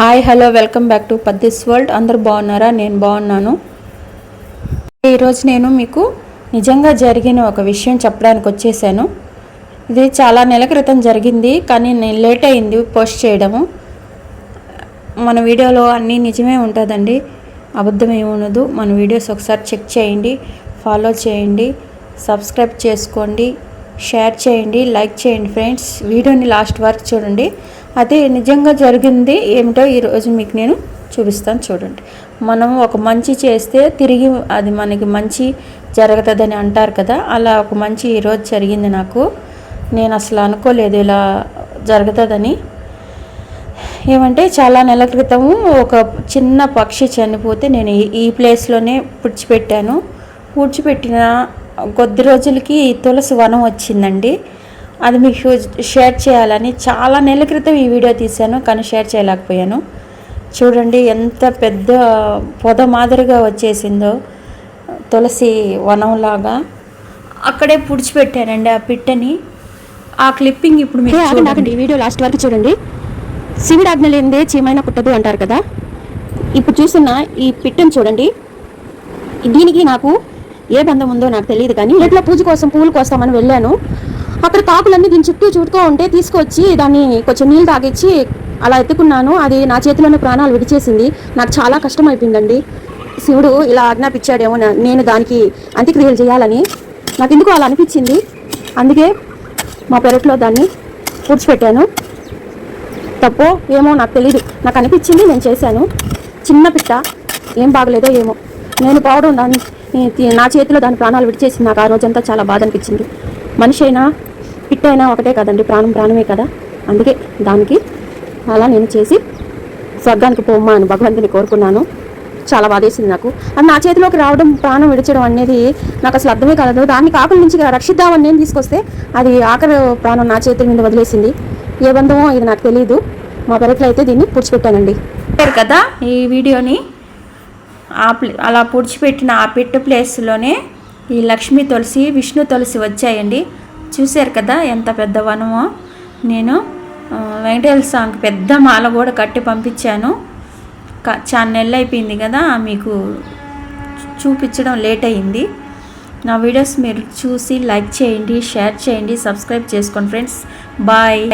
Hi hello welcome back to పద్దిస్ world. అందరు బాగున్నారా? నేను బాగున్నాను. ఈరోజు నేను మీకు నిజంగా జరిగిన ఒక విషయం చెప్పడానికి వచ్చేసాను. ఇది చాలా నెల క్రితం జరిగింది కానీ నేను లేట్ అయింది పోస్ట్ చేయడము. మన వీడియోలో అన్నీ నిజమే ఉంటుందండి. అబద్ధం ఏమి ఉండదు. మన వీడియోస్ ఒకసారి చెక్ చేయండి ఫాలో చేయండి సబ్స్క్రైబ్ చేసుకోండి షేర్ చేయండి లైక్ చేయండి ఫ్రెండ్స్. వీడియోని లాస్ట్ వరకు చూడండి. అదే నిజంగా జరిగింది ఏమిటో ఈరోజు మీకు నేను చూపిస్తాను చూడండి. మనం ఒక మంచి చేస్తే తిరిగి అది మనకి మంచి జరుగుతుందని అంటారు కదా అలా ఒక మంచి ఈరోజు జరిగింది నాకు. నేను అసలు అనుకోలేదు ఇలా జరుగుతుందని. ఏమంటే చాలా నెలల క్రితము ఒక చిన్న పక్షి చనిపోతే నేను ఈ- ఈ ప్లేస్లోనే పుడిచిపెట్టాను. పూడ్చిపెట్టిన కొద్ది రోజులకి తులసి వనం వచ్చిందండి. అది మీకు షేర్ చేయాలని చాలా నెలల క్రితం ఈ వీడియో తీశాను కానీ షేర్ చేయలేకపోయాను. చూడండి ఎంత పెద్ద పొద మాదిరిగా వచ్చేసిందో. తులసి వనంలాగా. అక్కడే పుడిచిపెట్టానండి ఆ పిట్టని. ఆ క్లిప్పింగ్ ఇప్పుడు ఆగండి. ఆగండి ఈ వీడియో లాస్ట్ వరకు చూడండి. శివుడు ఆజ్ఞ లేనిదే చీమైనా పుట్టదు అంటారు కదా. ఇప్పుడు చూస్తున్న ఈ పిట్టను చూడండి. దీనికి నాకు ఏ బంధం ఉందో నాకు తెలియదు కానీ ఎట్లా పూజ కోసం పూలు కోస్తామని వెళ్ళాను. అక్కడ కాకులన్నీ దీని చుట్టూ చుట్టుకో ఉంటే తీసుకొచ్చి దాన్ని కొంచెం నీళ్ళు తాగిచ్చి అలా ఎత్తుకున్నాను. అది నా చేతిలోనే ప్రాణాలు విడిచేసింది. నాకు చాలా కష్టం అయిపోయిందండి శివుడు ఇలా ఆజ్ఞాపించాడేమో నేను దానికి అంత్యక్రియలు చేయాలని. నాకు ఎందుకు అలా అనిపించింది. అందుకే మా పెరట్లో దాన్ని పూడ్చిపెట్టాను. తప్పో ఏమో నాకు తెలియదు నాకు అనిపించింది నేను చేశాను. చిన్న పిట్ట ఏం బాగలేదో ఏమో. నేను పోవడం దాన్ని నా చేతిలో దాని ప్రాణాలు విడిచేసింది. నాకు ఆ రోజంతా చాలా బాధ అనిపించింది. మనిషి అయినా పిట్ట అయినా ఒకటే కదండి ప్రాణం ప్రాణమే కదా. అందుకే దానికి అలా నేను చేసి స్వర్గానికి పోమ్మా అని భగవంతుని కోరుకున్నాను. చాలా బాధేసింది నాకు. అది నా చేతిలోకి రావడం ప్రాణం విడిచడం అనేది నాకు అసలు అర్థమే కాలేదు. దాన్ని కాకుల నుంచి రక్షిద్దామని నేను తీసుకొస్తే అది ఆఖరి ప్రాణం నా చేతుల మీద వదిలేసింది. ఏ బంధమో ఇది నాకు తెలియదు మా పెరట్లో అయితే దీన్ని పుడిచిపెట్టానండి. కదా ఈ వీడియోని. ఆ ప్లే అలా పుడిచిపెట్టిన ఆ పిట్ట ప్లేస్లోనే ఈ లక్ష్మీ తులసి విష్ణు తులసి వచ్చాయండి. చూశారు కదా ఎంత పెద్ద వనమో. నేను వెంకటేశ్వర స్వామికి పెద్ద మాల కూడా కట్టి పంపించాను. చాలా నెలలు అయిపోయింది కదా మీకు చూపించడం లేట్ అయింది. నా వీడియోస్ మీరు చూసి లైక్ చేయండి షేర్ చేయండి సబ్స్క్రైబ్ చేసుకోండి ఫ్రెండ్స్. బాయ్.